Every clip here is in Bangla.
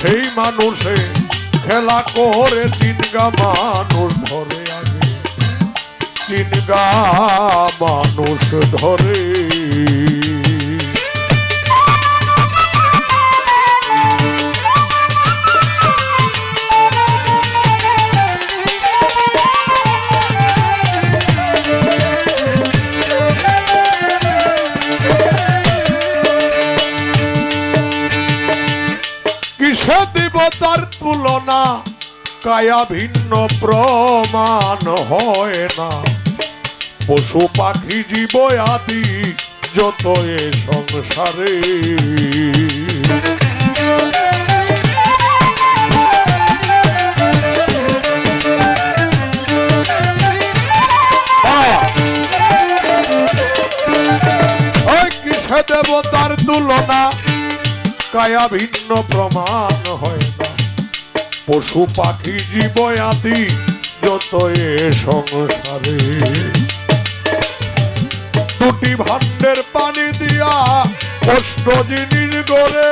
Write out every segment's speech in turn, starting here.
সেই মানুষে খেলা করে তিনগা মানুষ ধরে আগে। তিনগা মানুষ ধরে। কিসে দিব তার তুলনা, কায়া ভিন্ন প্রমাণ হয় না। পশু পাখি জীব আদি যত এ সংসারে ওই কিসে দেব তুলনা কায়া ভিন্ন প্রমাণ হয় না। পশু পাখি জীব আদি যত এ সংসারে। দুটি ভাণ্ডের পানি দিয়া কষ্ট জিনিস গড়ে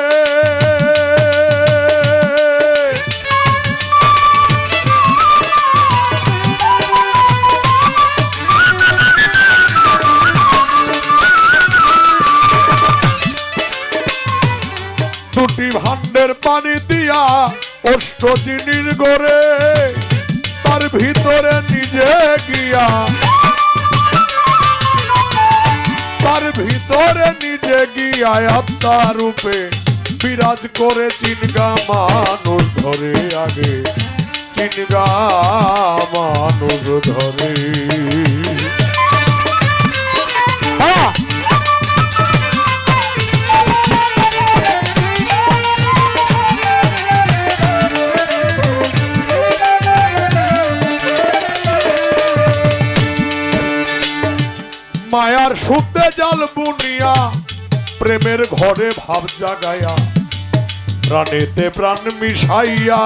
পানি দিয়া অষ্ট গড়ে, তার ভিতরে নিজে গিয়া, তার ভিতরে নিজে গিয়া আত্মা রূপে বিরাজ করে চিনগা মানুষ ধরে আগে চিনগা মানুষ ধরে। মায়ার সুতে জাল বুনিয়া, প্রেমের ঘরে ভাব জাগায়া প্রাণেতে প্রাণ মিশাইয়া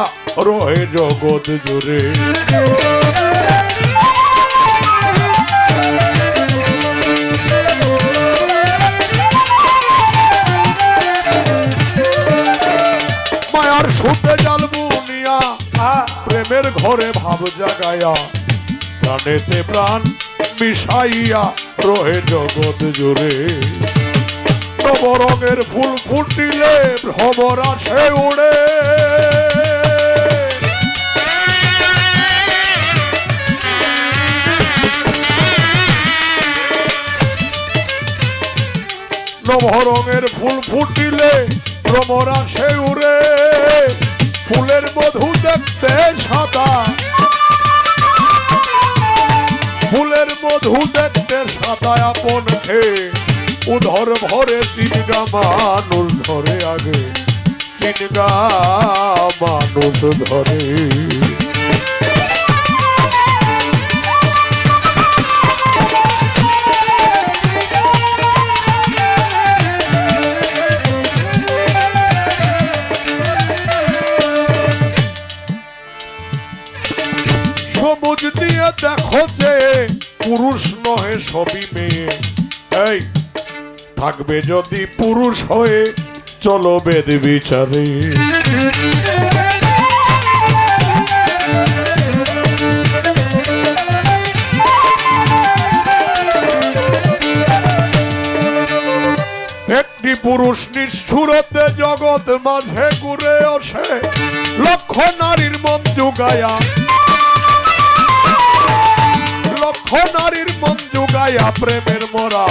রহে জগৎ জুড়ে। মায়ার সুতে জাল বুনিয়া, প্রেমের ঘরে ভাব জাগায়া প্রাণেতে প্রাণ মিশাইয়া রহে জগৎ জুড়ে। নবরঙের ফুল ফুটিলে ভ্রমর আসে উড়ে। নবরঙের ফুল ফুটিলে ভ্রমর আসে উড়ে। ফুলের মধু দেখতে সাদা মধু দেখতে সাদা আপন খে উধর ভরে চিনগা মানুষ ধরে আগে। চিনগা মানুষ ধরে। সবুজ দিয়ে দেখো যে পুরুষ নহে সবই মেয়ে। এই, থাকবে যদি পুরুষ হয়ে, চলো বেদ বিচারে। একটি পুরুষ নিষ্ঠুরতে জগৎ মাঝে ঘুরে আসে। লক্ষ নারীর মন জুগায়া নারীর মন জুগায়া প্রেমের মোরা।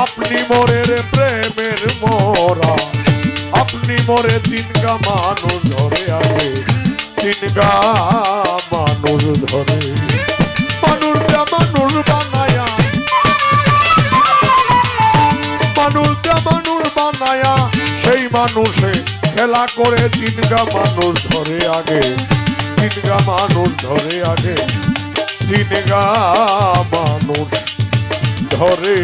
আপনি মোরে রে প্রেমের মোরা। আপনি মোরে তিনগা মানুষ ধরে আগে তিনগা মানুষ ধরে। মানুষটা মানুষ বানায়া। মানুষটা মানুষ বানায়া। সেই মানুষে খেলা করে তিনগা মানুষ ধরে আগে। তিনগা মানুষ ধরে আগে। তিনগা মানুষ ধরে।